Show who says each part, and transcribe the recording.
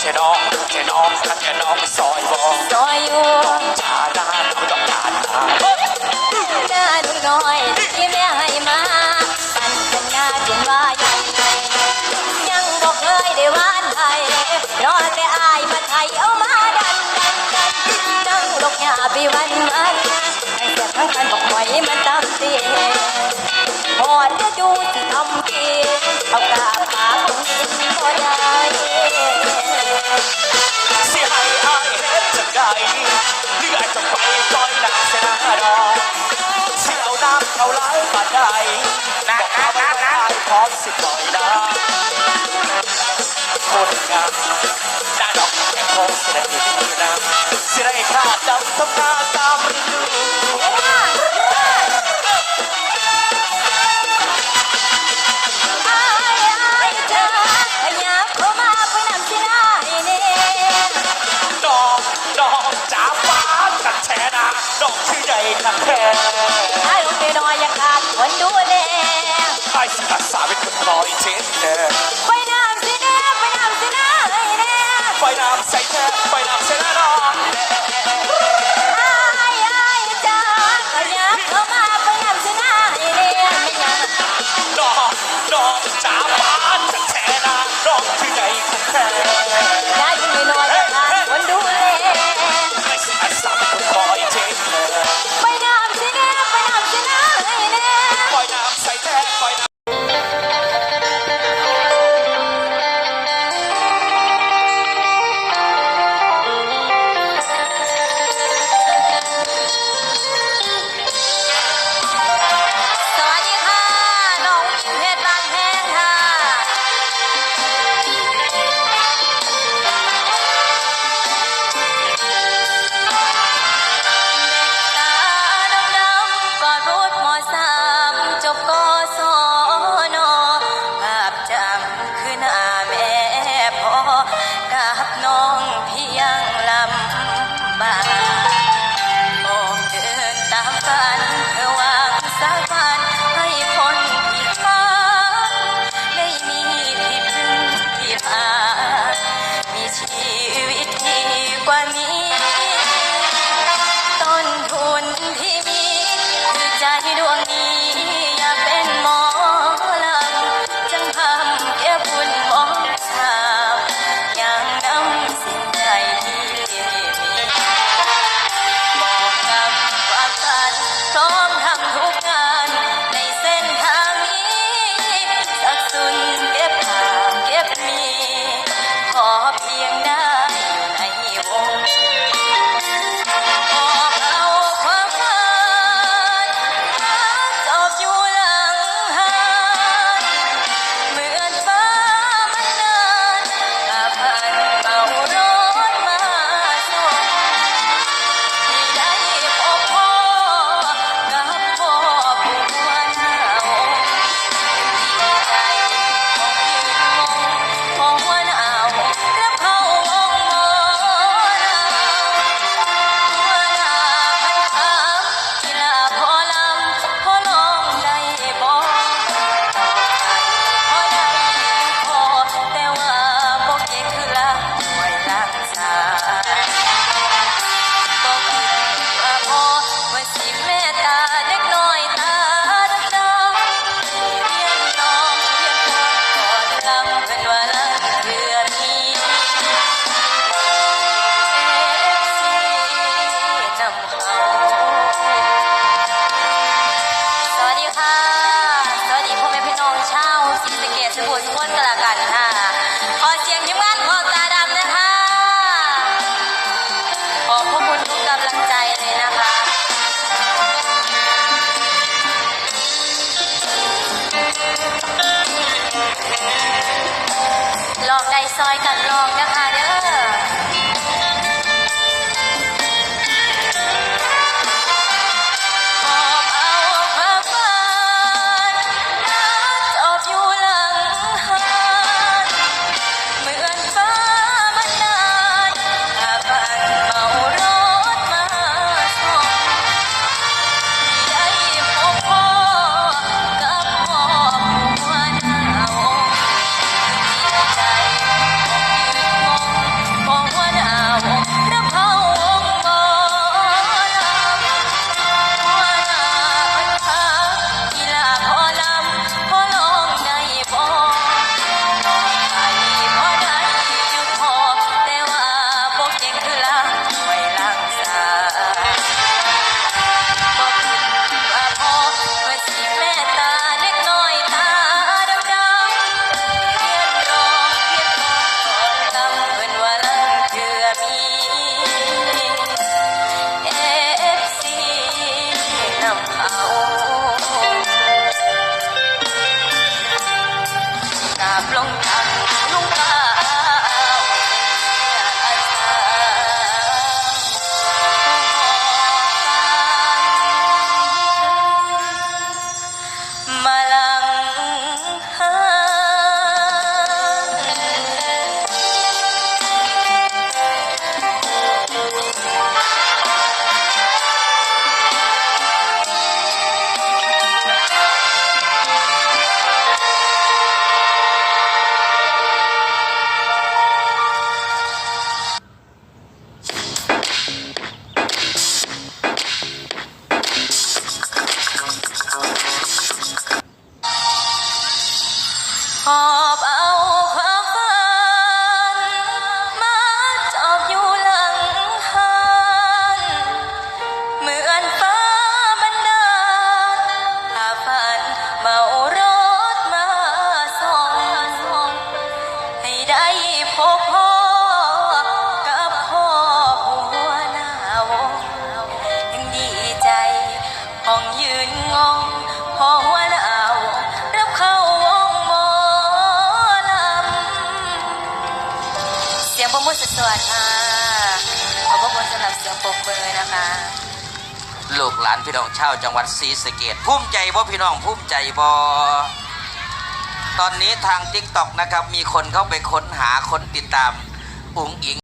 Speaker 1: แค่น้องถ้าแค่น้องไม่ซอยบอก
Speaker 2: ซอยอยู่
Speaker 1: จาดาไม่ต้องการตา
Speaker 2: หน้าหนุ่น้อยที่แม่ให้มาปันเป็นหน้าจนว่าใหญ่ยังบอกเคยได้หวานไทยรอแต่อายมาไทยเอามาดันดันดันนั่งลกหยาปีวันมันให้เสียทั้งคันบอกหอยมันตามเตียพอจะดูสิทำกินเอากาปา
Speaker 1: ใดบอกเขาไม่ได้พร้อมสิปล่อยน้ำคนงามหน้าดอกแค่คงเสด็จดีนะเสียให้ข้าจำทำงานตามฤดู
Speaker 2: อายอายจ้าขยับเข้ามาเพื่อนำสิได้เนี่ย
Speaker 1: ดอกดอกจ๋าฟ้าจัดแชนะดอกชื่อใหญ่ขันแท้ จ๋า
Speaker 2: บ้า
Speaker 1: จัดแชนาร้อกชื่อใหน
Speaker 2: กันแท้
Speaker 1: side.
Speaker 2: สียงปรบมือสดๆค่ะ ขอบพระคุณสำหรับเสียงปรบมือนะคะ
Speaker 3: ลูกหลานพี่น้องชาวจังหวัดศรีสะเกดภูมิใจบ่พี่น้องภูมิใจบ่ตอนนี้ทางติ๊กต็อกนะครับ มีคนเข้าไปค้นหาคนติดตามอุ๋งอิง